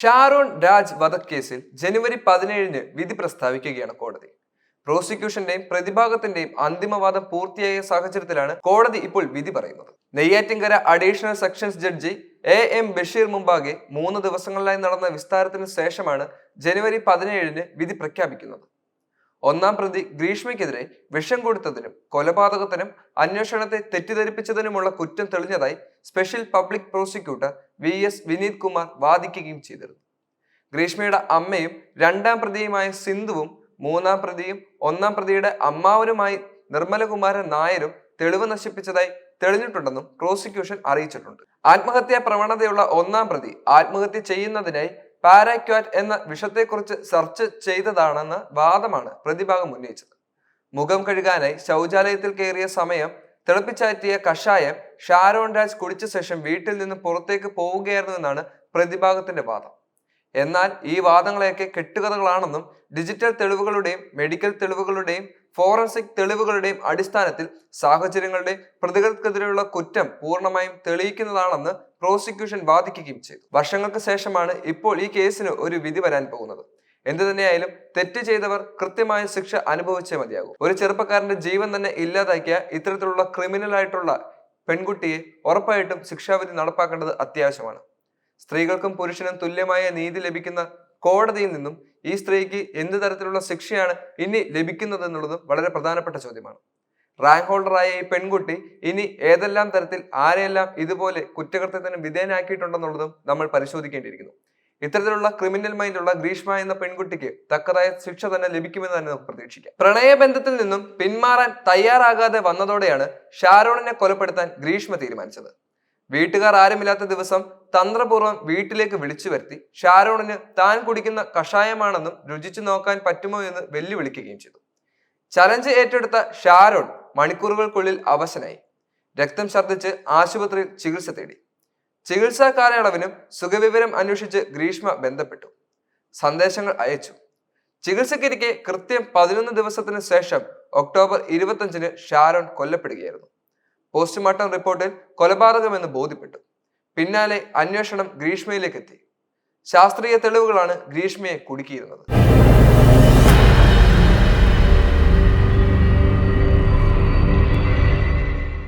ഷാരോൺ രാജ് വധക്കേസിൽ ജനുവരി പതിനേഴിന് വിധി പ്രസ്താവിക്കുകയാണ് കോടതി. പ്രോസിക്യൂഷന്റെയും പ്രതിഭാഗത്തിന്റെയും അന്തിമവാദം പൂർത്തിയായ സാഹചര്യത്തിലാണ് കോടതി ഇപ്പോൾ വിധി പറയുന്നത്. Neyyattinkara additional sessions judge A M Basheer മുമ്പാകെ മൂന്ന് ദിവസങ്ങളിലായി നടന്ന വിസ്താരത്തിന് ശേഷമാണ് ജനുവരി പതിനേഴിന് വിധി പ്രഖ്യാപിക്കുന്നത്. ഒന്നാം പ്രതി ഗ്രീഷ്മയ്ക്കെതിരെ വിഷം കൊടുത്തതിനും കൊലപാതകത്തിനും അന്വേഷണത്തെ തെറ്റിദ്ധരിപ്പിച്ചതിനുമുള്ള കുറ്റം തെളിഞ്ഞതായി special public prosecutor V S Vineeth Kumar വാദിക്കുകയും ചെയ്തിരുന്നു. ഗ്രീഷ്മയുടെ അമ്മയും രണ്ടാം പ്രതിയുമായ സിന്ധുവും മൂന്നാം പ്രതിയും ഒന്നാം പ്രതിയുടെ അമ്മാവനുമായി നിർമ്മലകുമാരൻ നായരും തെളിവ് നശിപ്പിച്ചതായി തെളിഞ്ഞിട്ടുണ്ടെന്നും പ്രോസിക്യൂഷൻ അറിയിച്ചിട്ടുണ്ട്. ആത്മഹത്യാ പ്രവണതയുള്ള ഒന്നാം പ്രതി ആത്മഹത്യ ചെയ്യുന്നതിനായി പാരാക്വാറ്റ് എന്ന വിഷത്തെക്കുറിച്ച് സെർച്ച് ചെയ്തതാണെന്ന വാദമാണ് പ്രതിഭാഗം ഉന്നയിച്ചത്. മുഖം കഴുകാനായി ശൗചാലയത്തിൽ കയറിയ സമയം തിളപ്പിച്ചാറ്റിയ കഷായം ഷാരോൺ രാജ് കുടിച്ച ശേഷം വീട്ടിൽ നിന്ന് പുറത്തേക്ക് പോവുകയായിരുന്നു എന്നാണ് പ്രതിഭാഗത്തിന്റെ വാദം. എന്നാൽ ഈ വാദങ്ങളെയൊക്കെ കെട്ടുകഥകളാണെന്നും ഡിജിറ്റൽ തെളിവുകളുടെയും മെഡിക്കൽ തെളിവുകളുടെയും ഫോറൻസിക് തെളിവുകളുടെയും അടിസ്ഥാനത്തിൽ സാഹചര്യങ്ങളുടെ പ്രതികൾക്കെതിരെയുള്ള കുറ്റം പൂർണമായും തെളിയിക്കുന്നതാണെന്ന് പ്രോസിക്യൂഷൻ വാദിക്കുകയും ചെയ്തു. വർഷങ്ങൾക്ക് ശേഷമാണ് ഇപ്പോൾ ഈ കേസിന് ഒരു വിധി വരാൻ പോകുന്നത്. എന്തു തന്നെയായാലും തെറ്റ് ചെയ്തവർ കൃത്യമായ ശിക്ഷ അനുഭവിച്ചേ മതിയാകും. ഒരു ചെറുപ്പക്കാരന്റെ ജീവൻ തന്നെ ഇല്ലാതാക്കിയ ഇത്തരത്തിലുള്ള ക്രിമിനൽ ആയിട്ടുള്ള പെൺകുട്ടിയെ ഉറപ്പായിട്ടും ശിക്ഷാവിധി നടപ്പാക്കേണ്ടത് അത്യാവശ്യമാണ്. സ്ത്രീകൾക്കും പുരുഷനും തുല്യമായ നീതി ലഭിക്കുന്ന കോടതിയിൽ നിന്നും ഈ സ്ത്രീക്ക് എന്ത് തരത്തിലുള്ള ശിക്ഷയാണ് ഇനി ലഭിക്കുന്നത് എന്നുള്ളതും വളരെ പ്രധാനപ്പെട്ട ചോദ്യമാണ്. റാങ്ക് ഹോൾഡറായ ഈ പെൺകുട്ടി ഇനി ഏതെല്ലാം തരത്തിൽ ആരെയെല്ലാം ഇതുപോലെ കുറ്റകൃത്യത്തിന് വിധേയനാക്കിയിട്ടുണ്ടെന്നുള്ളതും നമ്മൾ പരിശോധിക്കേണ്ടിയിരിക്കുന്നു. ഇത്തരത്തിലുള്ള ക്രിമിനൽ മൈൻഡുള്ള ഗ്രീഷ്മ എന്ന പെൺകുട്ടിക്ക് തക്കതായ ശിക്ഷ തന്നെ ലഭിക്കുമെന്ന് തന്നെ നമുക്ക് പ്രതീക്ഷിക്കാം. പ്രണയബന്ധത്തിൽ നിന്നും പിന്മാറാൻ തയ്യാറാകാതെ വന്നതോടെയാണ് ഷാരോണിനെ കൊലപ്പെടുത്താൻ ഗ്രീഷ്മ തീരുമാനിച്ചത്. വീട്ടുകാർ ആരുമില്ലാത്ത ദിവസം തന്ത്രപൂർവം വീട്ടിലേക്ക് വിളിച്ചു വരുത്തി ഷാരോണിന് താൻ കുടിക്കുന്ന കഷായമാണെന്നും രുചിച്ചു നോക്കാൻ പറ്റുമോ എന്ന് വെല്ലുവിളിക്കുകയും ചെയ്തു. ചലഞ്ച് ഏറ്റെടുത്ത ഷാരോൺ മണിക്കൂറുകൾക്കുള്ളിൽ അവശനായി. രക്തം ഛർദ്ദിച്ച് ആശുപത്രിയിൽ ചികിത്സ തേടി. ചികിത്സാ കാലയളവിനും സുഖവിവരം അന്വേഷിച്ച് ഗ്രീഷ്മ ബന്ധപ്പെട്ടു. സന്ദേശങ്ങൾ അയച്ചു. ചികിത്സക്കിരിക്കെ കൃത്യം പതിനൊന്ന് ദിവസത്തിന് ശേഷം ഒക്ടോബർ ഇരുപത്തഞ്ചിന് ഷാരോൺ കൊല്ലപ്പെടുകയായിരുന്നു. പോസ്റ്റ്മോർട്ടം റിപ്പോർട്ടിൽ കൊലപാതകമെന്ന് ബോധ്യപ്പെട്ടു. പിന്നാലെ അന്വേഷണം ഗ്രീഷ്മയിലേക്ക് എത്തി ശാസ്ത്രീയ തെളിവുകളാണ് ഗ്രീഷ്മയെ കുടുക്കിയിരുന്നത്.